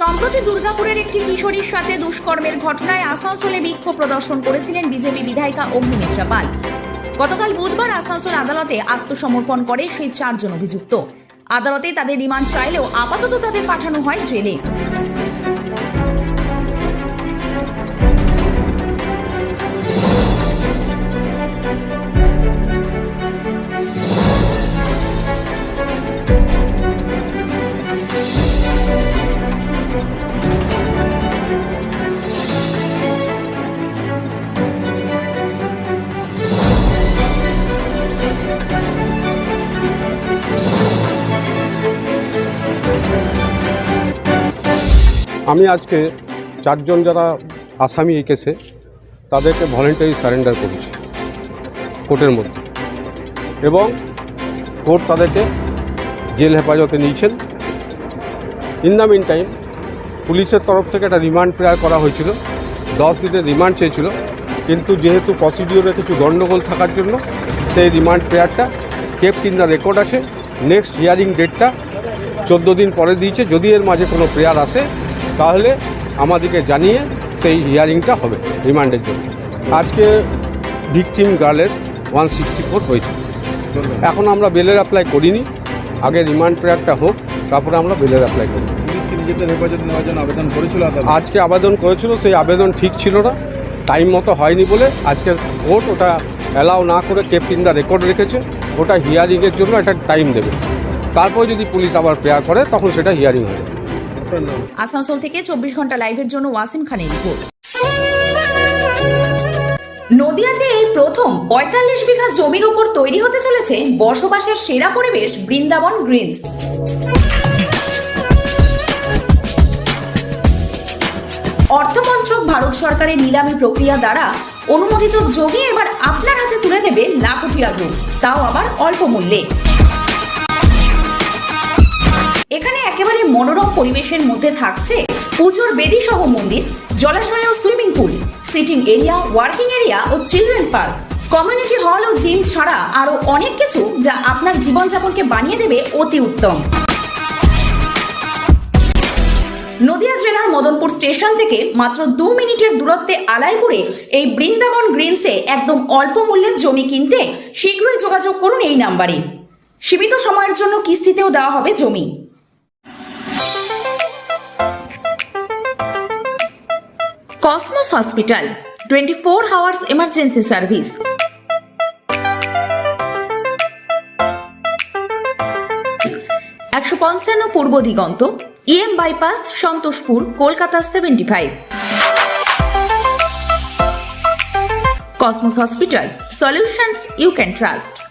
সম্প্রতি দুর্গাপুরের একটি কিশোরীর সাথে দুষ্কর্মের ঘটনায় আসানসোলে বিক্ষোভ প্রদর্শন করেছিলেন বিজেপি বিধায়িকা অগ্নিমিত্রা পাল গতকাল বুধবার আসানসোল আদালতে আত্মসমর্পণ করে সেই চারজন অভিযুক্ত। আদালতে তাদের রিমান্ড চাইলেও আপাতত তাদের পাঠানো হয় জেলে। আমি আজকে চারজন যারা আসামি এই কেসে, তাদেরকে ভলেন্টারি সারেন্ডার করেছি, কোর্টের মধ্যে। এবং কোর্ট তাদেরকে জেল হেফাজতে নিয়েছেন। ইন দ্য মিন টাইম পুলিশের তরফ থেকে একটা রিমান্ড প্রেয়ার করা হয়েছিল। দশ দিনের রিমান্ড চেয়েছিল। কিন্তু যেহেতু প্রসিডিওরে কিছু গণ্ডগোল থাকার জন্য, সেই রিমান্ড প্রেয়ারটা কেপ্ট ইন দ্য রেকর্ড আছে। নেক্সট হিয়ারিং ডেটটা চোদ্দ দিন পরে দিয়েছে। যদি এর মাঝে কোনো প্রেয়ার আসে তাহলে আমাদেরকে জানিয়ে সেই হিয়ারিংটা হবে রিমান্ডের জন্য। আজকে ভিকটিম গার্লের ওয়ান সিক্সটি ফোর হয়েছে। এখন আমরা বেলের অ্যাপ্লাই করিনি আগে রিমান্ড প্রেয়ারটা হোক তারপরে আমরা বেলের অ্যাপ্লাই করি আবেদন করেছিল আজকে আবেদন করেছিল সেই আবেদন ঠিক ছিল না। টাইম মতো হয়নি বলে আজকে কোর্ট ওটা অ্যালাউ না করে দ্য রেকর্ড রেখেছে। ওটা হিয়ারিংয়ের জন্য একটা টাইম দেবে। তারপর যদি পুলিশ আবার প্রেয়ার করে তখন সেটা হিয়ারিং হবে। আসানসোল থেকে চব্বিশ ঘণ্টা লাইভের জন্য ওয়াসিম খানের রিপোর্ট। নদিয়াতে এই প্রথম পঁয়তাল্লিশ বিঘা জমির উপর তৈরি হতে চলেছে বসবাসের সেরা পরিবেশ বৃন্দাবন গ্রিনস অর্থমন্ত্রক ভারত সরকারের নিলামী প্রক্রিয়া দ্বারা অনুমোদিত জমি এবার আপনার হাতে তুলে দেবে লাখটিয়া গ্রুপ। তাও আবার অল্প মূল্যে। পরিবেশের মধ্যে থাকছে পুজোর বেদি সহ মন্দির, জলাশয় ও swimming pool, sitting area, working area ও চিলড্রেন পার্ক। কমিউনিটি হল ও জিম ছাড়া আরও অনেক কিছু যা আপনার জীবনযাপনকে বানিয়ে দেবে অতি উত্তম। নদিয়া জেলার মদনপুর স্টেশন থেকে মাত্র দু মিনিটের দূরত্বে আলাইপুরে এই বৃন্দাবন গ্রিনসে একদম অল্প মূল্যে জমি কিনতে শীঘ্রই যোগাযোগ করুন এই নাম্বারে। সীমিত সময়ের জন্য কিস্তিতেও দেওয়া হবে জমি। Cosmos hospital twenty four hours emergency service একশো পঞ্চান্ন Purba Diganta EM bypass Santoshpur, Kolkata seventy five Cosmos hospital solutions you can trust